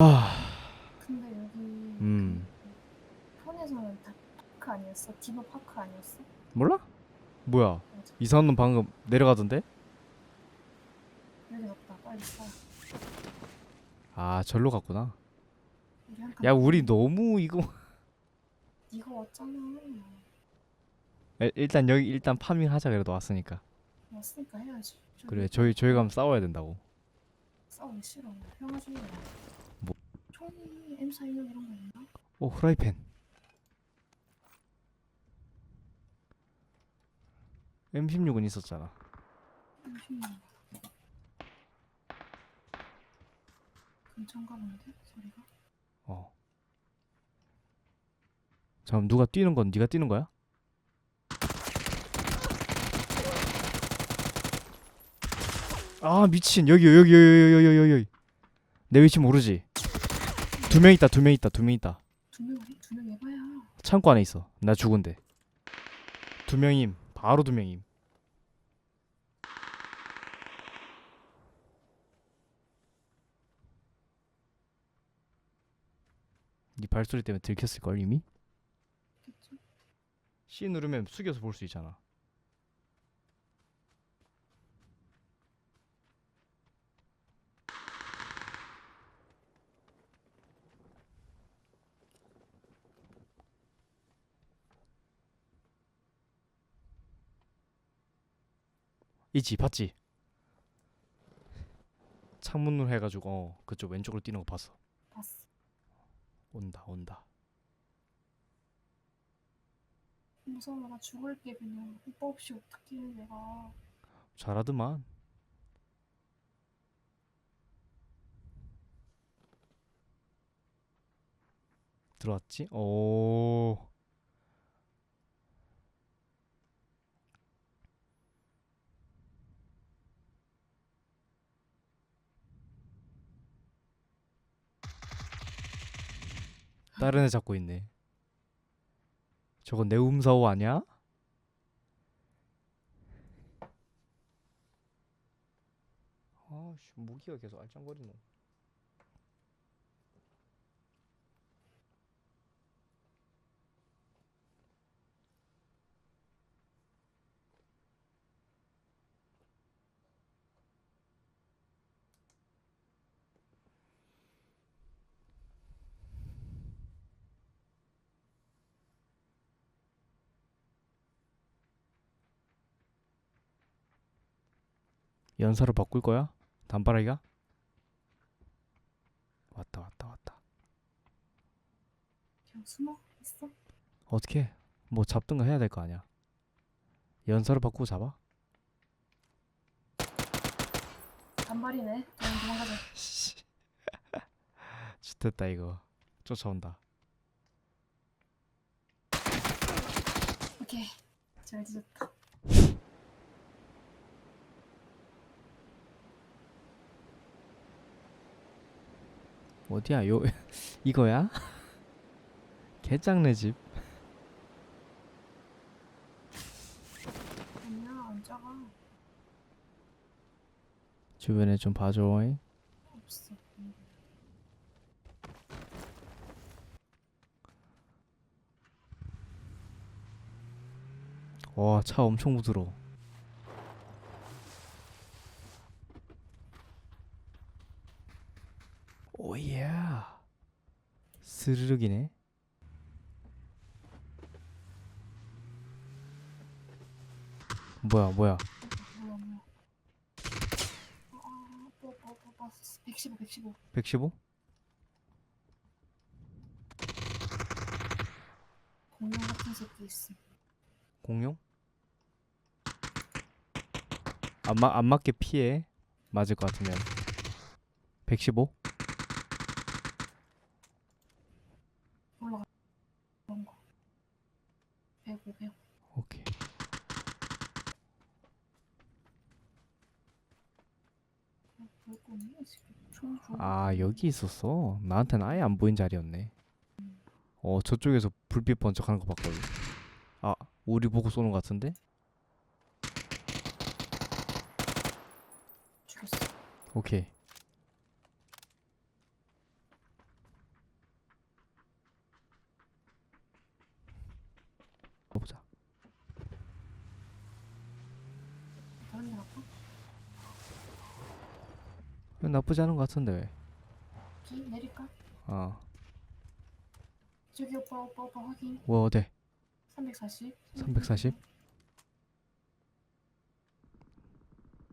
아, 근데 여기 음, 그 폰에서는 다 파크 아니었어? 디노 파크 아니었어? 몰라? 뭐야? 맞아. 이상한 놈 방금 내려가던데? 여기 없다. 빨리 써. 아, 절로 갔구나. 우리 한 칸. 야, 우리 너무 이거 네가 왔잖아. 일- 일단 여기 일단 파밍 하자 그래도 왔으니까. 왔으니까 해야지. 그래, 저희 저희 가면 싸워야 된다고. 싸우기 싫어. 평화 중이야. 뭐? 총이 M416 이런 거 있나? 오, 후라이팬. M16은 있었잖아. M16. 근처인가 본데 소리가? 어. 잠깐 누가 뛰는 건 네가 뛰는 거야? 아 미친 여기 여기 여기 여기 여기 여기 내 위치 모르지? 두 명 있다 두 명 있다 두 명 있다 두명두명 해봐야. 창고 안에 있어 나 죽은데 두 명임 바로 두 명임 네 발소리 때문에 들켰을걸 이미? 겠지? C 누르면 숙여서 볼 수 있잖아 있지 봤지? 창문으로 해가지고 어 그쪽 왼쪽으로 뛰는 거 봤어 봤어. 온다 온다 무서워. 나 죽을게 그냥. 오빠 없이 어떻게 해 내가. 잘하더만 들어왔지? 오 다른 애 잡고 있네 저건 내 음사오 아니야? 아씨 무기가 계속 알짱거리노 연사로 바꿀 거야? 단발아이가? 왔다 왔다 왔다 그냥 숨어 있어. 어떻게 뭐 잡든가 해야 될 거 아니야 연사로 바꾸고 잡아? 단발이네. 그냥 도망가자. 씨 좋됐다 이거 쫓아온다 오케이. 잘 뒤졌다. 어디야 요 이거야? 개짱네 집 아니야 안 작아. 주변에 좀 봐줘 잉? 없어. 음. 와차 엄청 부드러워 오예 스르륵이네 뭐야 뭐야 뭐야 뭐야. 아, 뭐, 뭐, 뭐, 뭐. 115, 115. 115? 공룡 같은 새끼 있어. 공룡? 안, 마, 안 맞게 피해 맞을 것 같으면 115? 아 여기 있었어. 나한테는 아예 안 보인 자리였네. 어 저쪽에서 불빛 번쩍하는 거 봤거든. 아 우리 보고 쏘는 거 같은데? 죽였어. 오케이. 보자. 멀리 나가? 갈까? 나쁘지 않은 것 같은데 왜? 기 내릴까? 어. 저기 오빠 오빠 오빠 확인. 뭐 어때? 340. 340?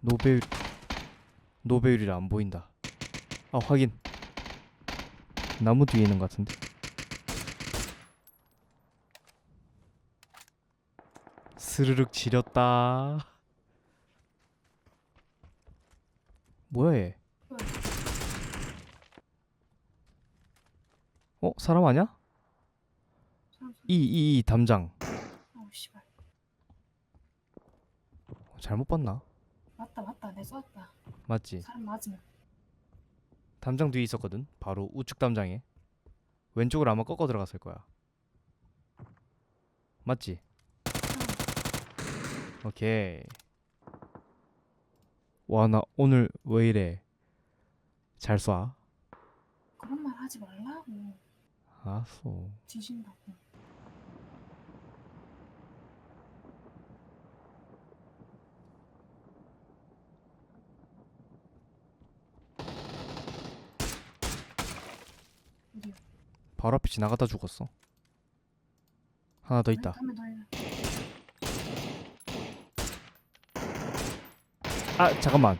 노배율 노배율이라 안 보인다. 아 확인. 나무 뒤에 있는 것 같은데. 스르륵 지렸다. 뭐야 얘? 뭐야? 어 사람 아니야? 사람 소리. 이이 이, 담장. 어우 씨발. 잘못 봤나? 맞다 맞다 내 쏘았다. 맞지? 사람 맞으면. 담장 뒤에 있었거든. 바로 우측 담장에. 왼쪽으로 아마 꺾어 들어갔을 거야. 맞지? 오케이. 와, 나 오늘 왜 이래? 잘 쏴. 그런 말 하지 말라고. 알았어. 뒤진다고. 어디요? 바로 앞에 지나가다 죽었어. 하나 더 있다. 아, 잠깐만.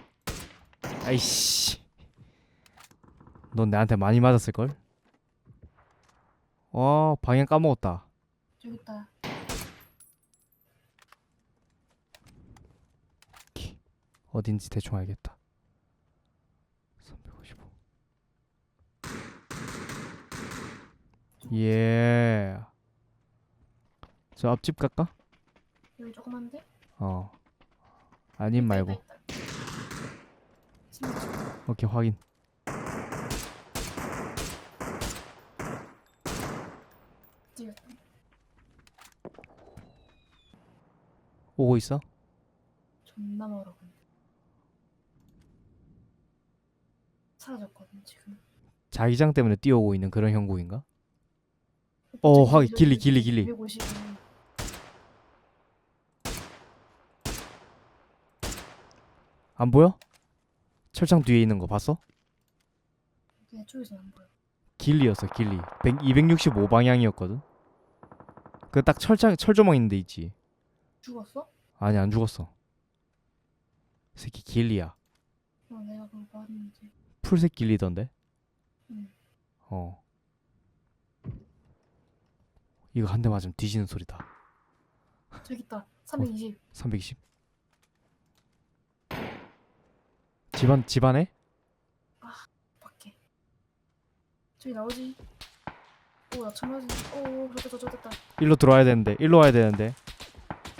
아이씨. 넌 내한테 많이 맞았을 걸? 와, 방향 까먹었다. 저기 있다. 어딘지 대충 알겠다. 355. 예. 저 앞집 갈까? 여기 조그만데? 어. 아님 말고. 있다, 있다. 지금 오케이 확인. 뛰었다. 오고 있어? 존나 멀어 근데. 사라졌거든 지금. 자기장 때문에 뛰어오고 있는 그런 형국인가? 어, 확인. 길리, 길리, 길리. 250. 안 보여? 철창 뒤에 있는 거 봤어? 내 쪽에서 안 보여. 길리였어 길리. 100, 265 방향이었거든. 그 딱 철창 철조망 있는 데 있지. 죽었어? 아니 안 죽었어. 새끼 길리야. 어 내가 그걸 봤는데. 풀색 길리던데. 응. 어. 이거 한 대 맞으면 뒤지는 소리다. 저기 있다. 320. 320. 집안 집안에? 저기 나오지. 오나 참아지. 오 저됐다 저됐다. 일로 들어와야 되는데. 일로 와야 되는데.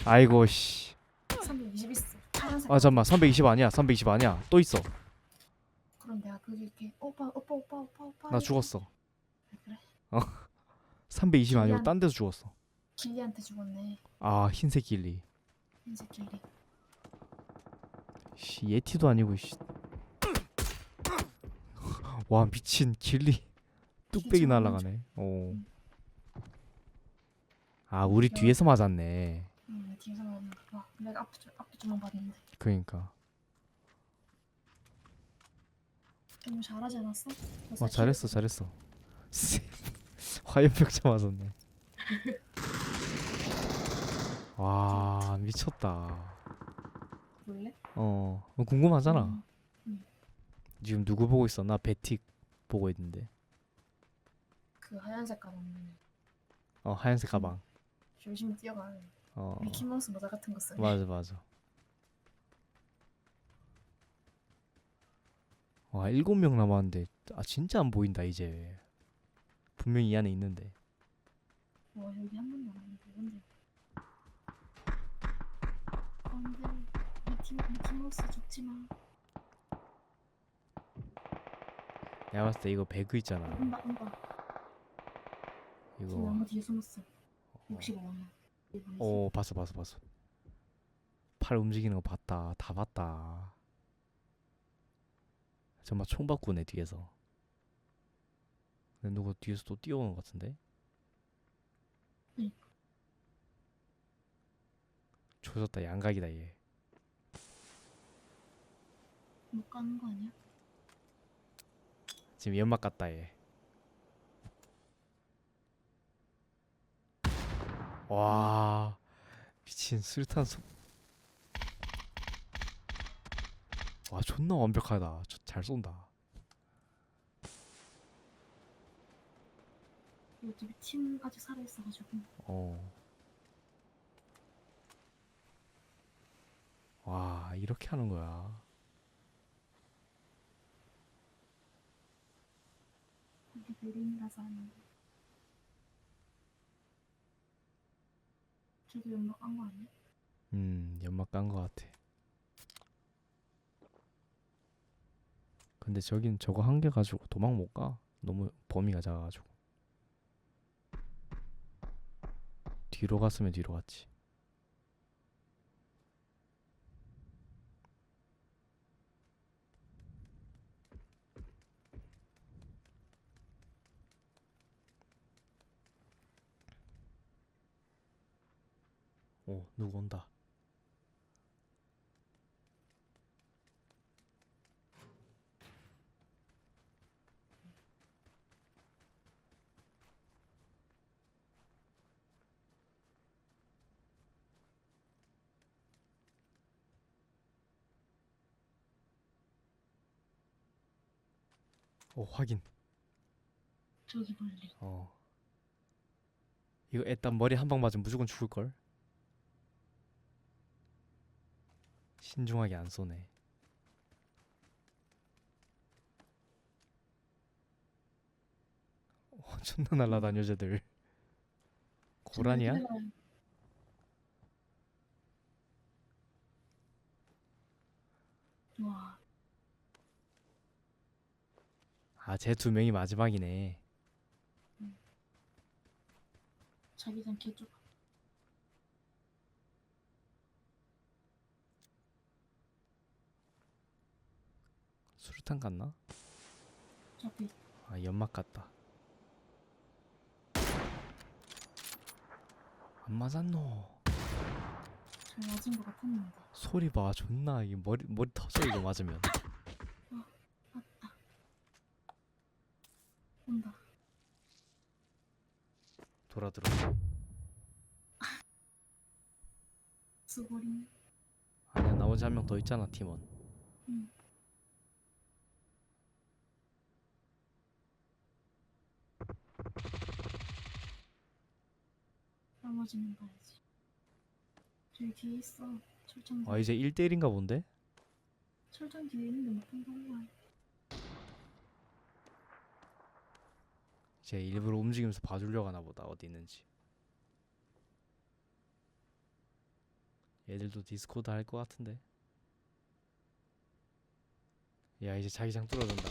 아이고 씨. 320 있어. 파란색. 아 잠만 320 아니야. 320 아니야. 또 있어. 그럼 내가 그게 이렇게 오빠 오빠 오빠 오빠 오빠. 나 죽었어. 그래. 320 아니고. 딴 데서 죽었어. 길리한테 죽었네. 아 흰색 길리. 흰색 길리. 씨 예티도 아니고 씨. 와 미친 길리 뚝배기. 오. 응. 아 우리 뒤에서 맞았네. 응 뒤에서 나오는 거. 와 내가 앞에 주- 앞에 주문 받았는데. 그러니까. 너무 잘하지 않았어? 와 잘했어 잘했어. 화염병차 맞았네. 와 미쳤다. 볼래? 어 어, 궁금하잖아. 음, 지금 누구 보고 있어? 나 베틱 보고 있는데. 그 하얀색 가방 어 하얀색 가방. 조심히 뛰어가는 어 미키마우스 모자 같은 거 쓰네. 맞아 맞아. 와 일곱 명 남았는데 아 진짜 안 보인다 이제. 분명히 이 안에 있는데. 와 여기 한번 남았는데 근데 안돼 미키 미키마우스 죽지 마. 내가 봤을 때 이거 배그 있잖아. 온다 온다. 이거. 나무 뒤에 숨었어. 65만. 어 봤어 봤어 봤어. 팔 움직이는 거 봤다. 다 봤다. 정말 총 바꾸네 뒤에서. 근데 누구 뒤에서 또 뛰어오는 것 같은데? 응. 조졌다 양각이다 얘 못 가는 거 아니야? 지금 연막 같다 얘 와 미친 술탄 속... 와 존나 완벽하다. 저- 잘 쏜다. 요즘 팀까지 살아있어가지고. 어. 와, 이렇게 하는 거야. 이게 베린이라서 하는데 저도 연막 깐거 아니야? 음, 연막 깐 거 같아. 근데 저긴 저거 한 개 가지고 도망 못 가. 너무 범위가 작아가지고. 뒤로 갔으면 뒤로 갔지. 오, 누구 온다. 오, 확인. 저기 멀리 어. 이거 일단 머리 한 방 맞으면 무조건 죽을 걸. 신중하게 안 쏘네. 어, 존나 날라다녀 쟤들. 고라니야? 와 아, 쟤 두 명이 마지막이네. 자기장 개쪽 수류탄 갔나? 저기 아, 연막 갔다. 안 맞았노. 잘 맞은 거 같았는데 소리 봐, 존나 이 머리 머리 터져 이거 맞으면. 온다 돌아 들어. 수고링 아니야, 나머지 한명 더 있잖아, 팀원. 응. 나머지는 봐야지? 저기 뒤에 있어. 철장 아, 이제 1대1인가 본데? 철장 뒤에 있는데 못 본다는 거야. 쟤 일부러 움직이면서 봐주려고 하나 보다 어디 있는지. 얘들도 디스코드 할 것 같은데. 야 이제 자기장 뚫어준다.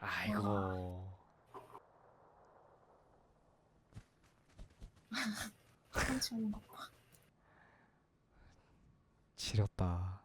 아이고 펀치 오는 거 봐. 지렸다